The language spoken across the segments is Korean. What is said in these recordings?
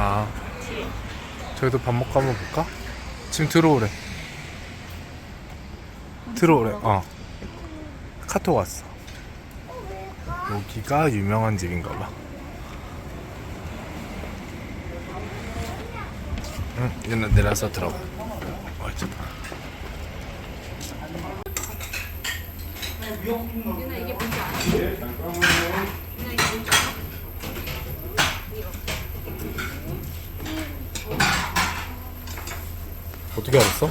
아, 저희도 밥 먹고 한번 볼까? 지금 들어오래. 들어오래. 어. 카톡 왔어. 여기가 유명한 집인가 봐. 응, 얘는 내려서 들어가. 어. 유나 이게 뭔지 알아? 유나 이게 뭔지 알아? 어떻게 알았어?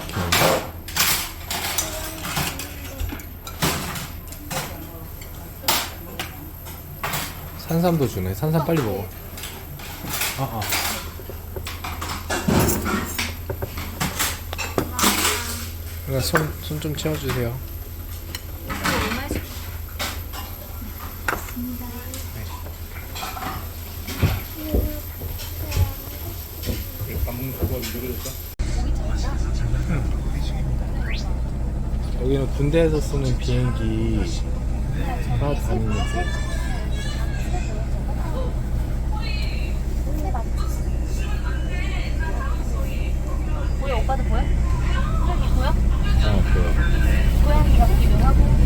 산삼도 주네. 산삼 빨리 먹어. 아, 아. 그냥 손, 손좀 치워주세요. 얼마씩 여기는 군대에서 쓰는 비행기 살아다니는 데 보여 오빠도 보여? 여기 보여? 어, 보여. 고양이 가 유명하고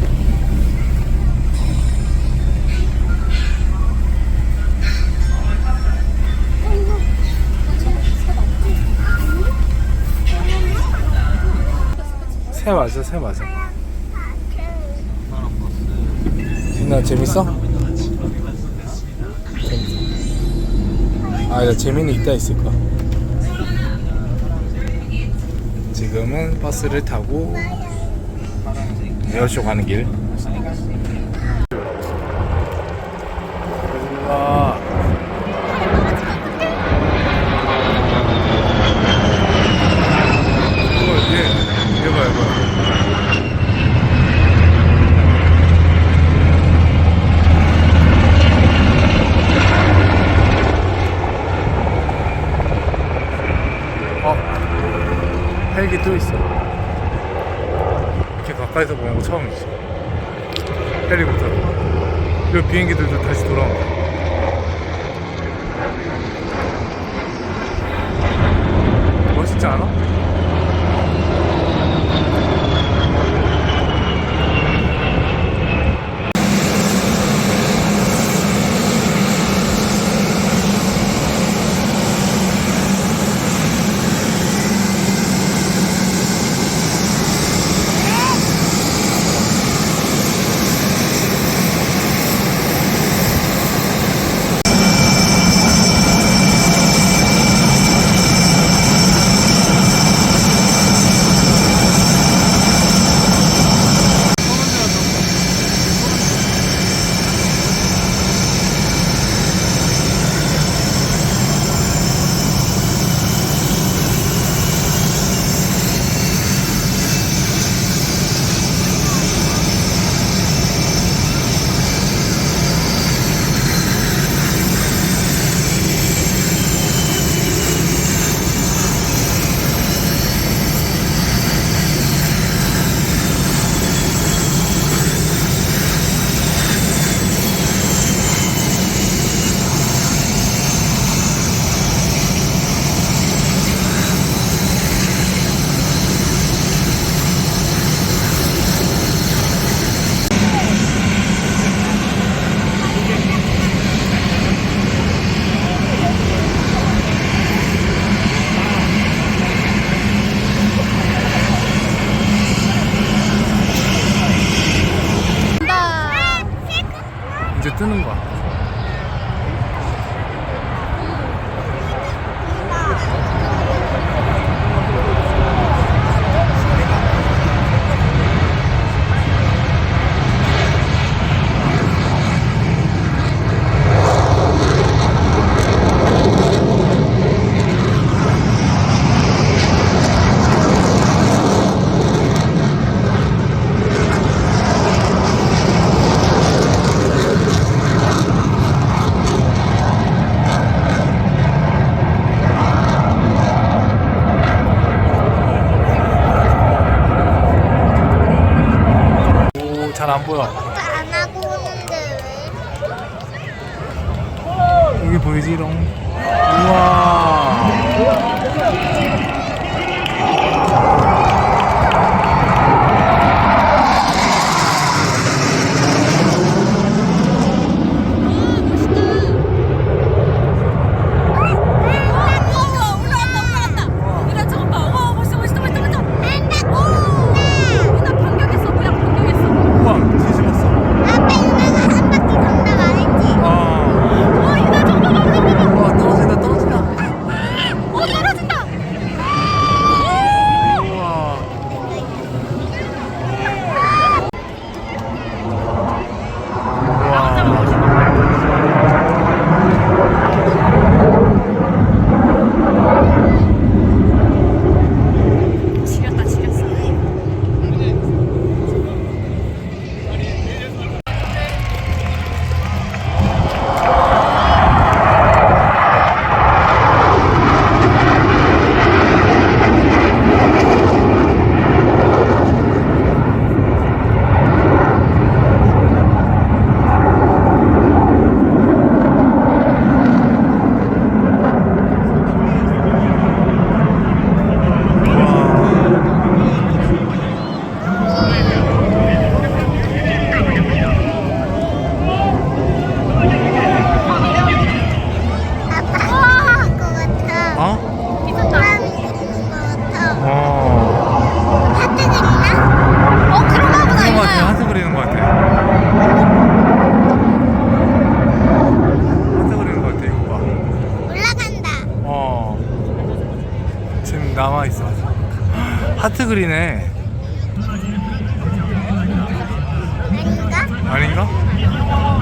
새 맞아, 새 맞아. 나 재밌어? 재밌어. 아, 야, 재미는 이따 있을 거야. 지금은 버스를 타고 에어쇼 가는 길. 우와. 이거 얘, 얘 봐, 얘 봐. 어, 헬기 또 있어. 이렇게 가까이서 보는 거 처음이지. 헬리콥터로. 그리고 비행기들도 다시 돌아온다. 하트 그리네. 아닌가? 아닌가?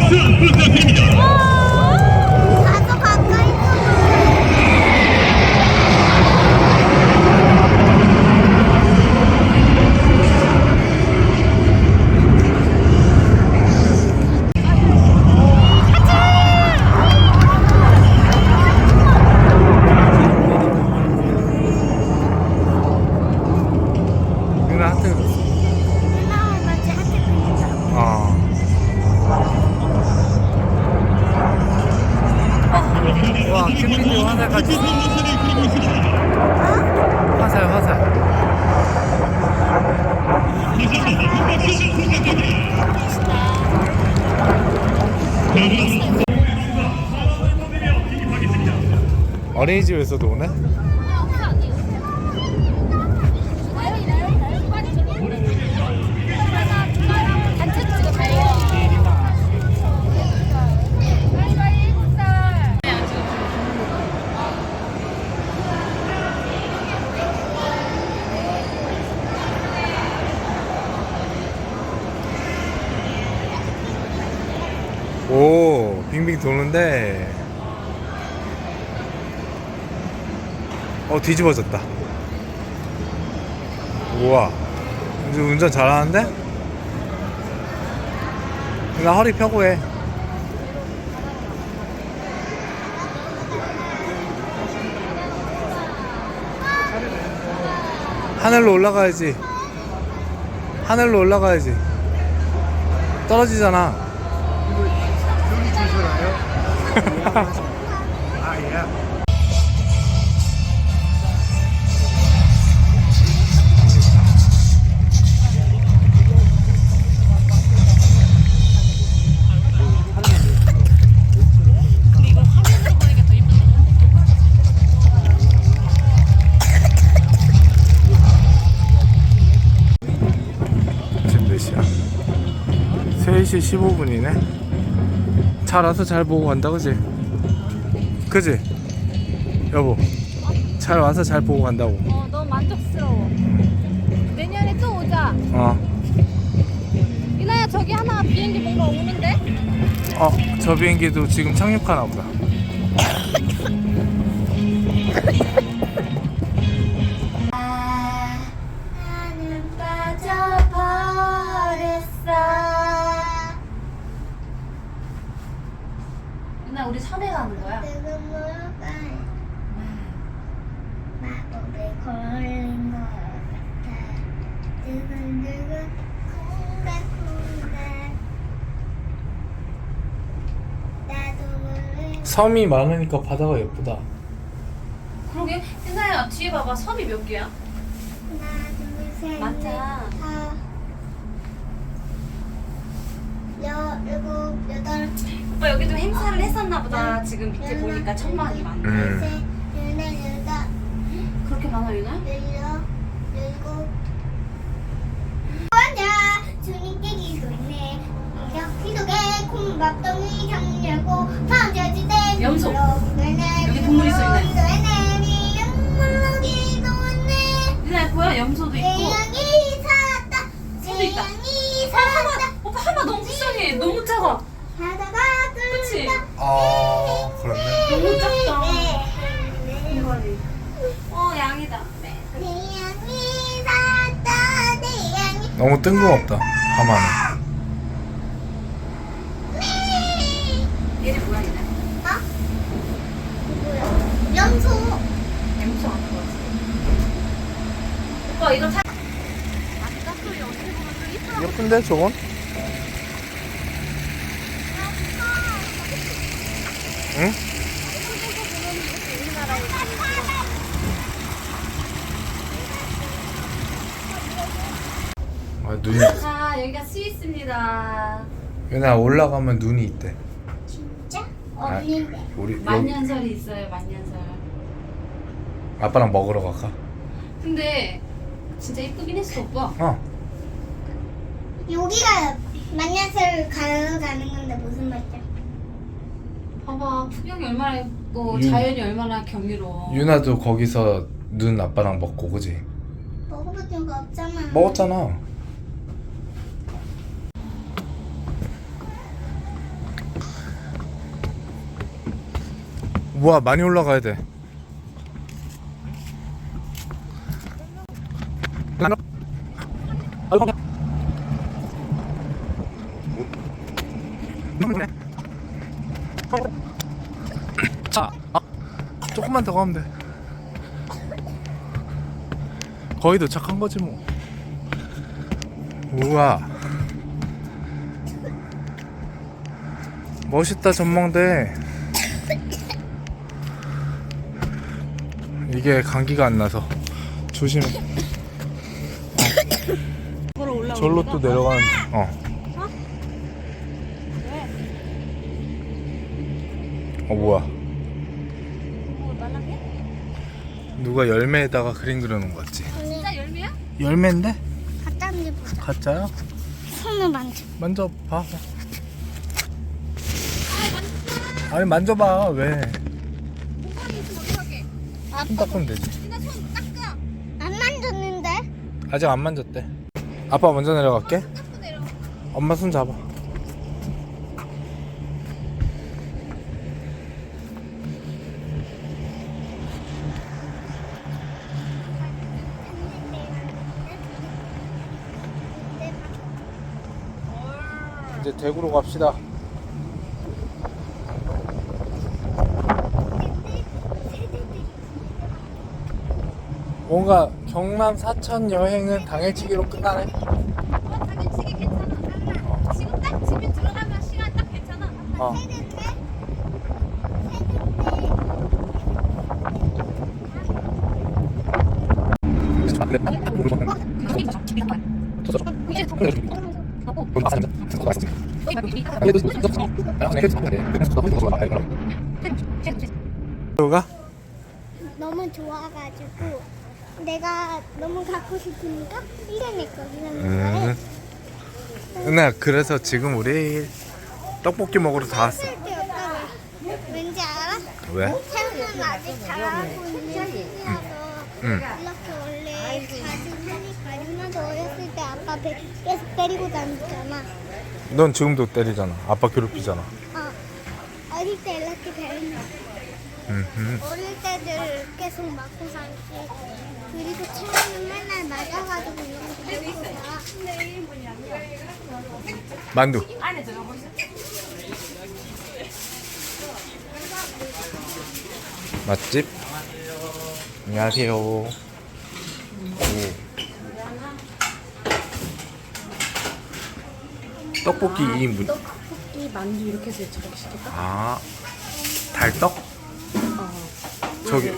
한 와, 큐피드 화살까지. 화살, 화살. 어린이집에서도 오네? 빙빙 도는데. 어, 뒤집어졌다. 우와. 이제 운전 잘하는데? 나 허리 펴고 해. 하늘로 올라가야지. 하늘로 올라가야지. 떨어지잖아. 지금 몇 시야? 3시 15분이네. 잘 와서 잘 보고 간다, 그지? 그지? 여보. 잘 와서 잘 보고 간다고. 어 너무 만족스러워 내년에 또 오자 어. 이나야 저기 하나 비행기 뭔가 오는데? 어, 저 비행기도 지금 착륙하나 보다. 섬에 가는 거야? 내가 뭘까 마법에 걸린 것 같아 두근두근 콩닥콩닥 나도 모르게 섬이 많으니까 바다가 예쁘다. 그러게 혜나야 뒤에 봐봐 섬이 몇 개야? 하나 둘셋넷 많다. 다 여, 일곱, 여덟, 오빠 여기도 행사를 했었나 보다 지금 밑에 보니까 천막이 많네 음. 그렇게 많아 유나? 너무 뜬금없다. 하마는. 얘네 뭐야 얘네 어? 뭐야? 염소. 염소 아닌 것 같아 오빠 이거 차 아까 소리 어떻게 보면 또 이쁘다 예쁜데 저건? 응? 아 눈이 자 여기가 스위스입니다 얘네 올라가면 눈이 있대. 진짜? 아, 없는데. 우리 여기 만년설이 있어요 만년설 아빠랑 먹으러 갈까? 근데 진짜 이쁘긴 했어 오빠 어. 여기가 만년설 가는 건데 무슨 말이야? 봐봐 풍경이 얼마나 예쁘고 유- 자연이 얼마나 경이로워 유나도 거기서 눈 아빠랑 먹고 그지? 먹어본 거 없잖아. 먹었잖아. 우와 많이 올라가야 돼. 자, 아, 조금만 더 가면 돼. 거의 도착한 거지 뭐. 우와. 멋있다 전망대. 이게 감기가 안 나서 조심해. 어. 절로 또 내려가는. 어. 어 뭐야? 누가 열매에다가 그림 그려놓은 거 같지? 진짜 열매야? 열매인데? 가짜인지 보자. 가짜야? 손을 만져. 만져봐. 아니 만져봐 왜? 손 닦으면 되지. 안 만졌는데? 아직 안 만졌대. 아빠 먼저 내려갈게. 엄마 손 잡아. 이제 대구로 갑시다. 뭔가 경남 사천 여행은 당일치기로 끝나네. 어 당연치기 괜찮아 지금 딱 집에 들어가면 시간 딱 괜찮아 어. 가 너무 좋아가지고 내가 너무 갖고 싶으니까 이겨냈거든. 음. 은혜야 그래서 지금 우리 떡볶이 먹으러 다 왔어. 왠지 알아? 왜? 태우는 아직 잘하고 있는 시기라서 응. 이렇게 원래 자주 하니까 어렸을 때 아빠 배 계속 때리고 다녔잖아. 넌 지금도 때리잖아. 아빠 괴롭히잖아. 어, 어릴 때 이렇게 배웠나? 음흠. 어릴 때들 계속 맞고 살지. 그리고 체리는 맨날 맞아가지고 이런 거. 만두. 안에 들어가 보시죠. 맛집. 안녕하세요. 오. 떡볶이 2인분. 떡볶이 만두 이렇게 해서 저렇게 시킬까? 아, 달떡? 저기, 자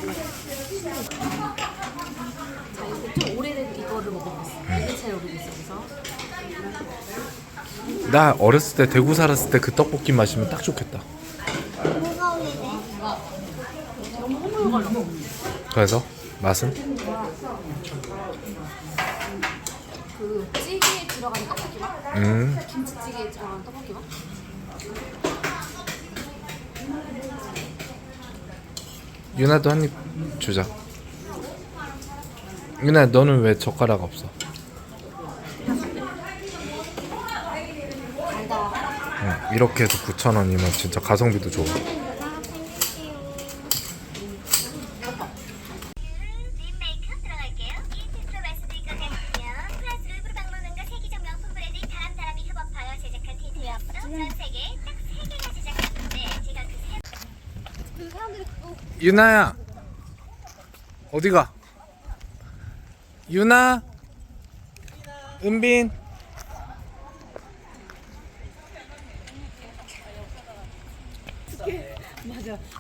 이거 좀 오래된 이거를 먹어봤어. 이게 제일 오래됐어. 그래서 나 어렸을 때 대구 살았을 때 그 떡볶이 마시면 딱 좋겠다. 그래서 맛은? 그 찌개에? 음? 유나도 한 입 주자. 유나, 너는 왜 젓가락 없어? 응, 이렇게 해서 9,000원이면 진짜 가성비도 좋아. 유나야, 어디가? 유나, 은빈.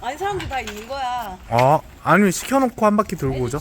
아. 아니 사람들 다 있는 거야. 어, 아니 시켜놓고 한 바퀴 돌고 오죠.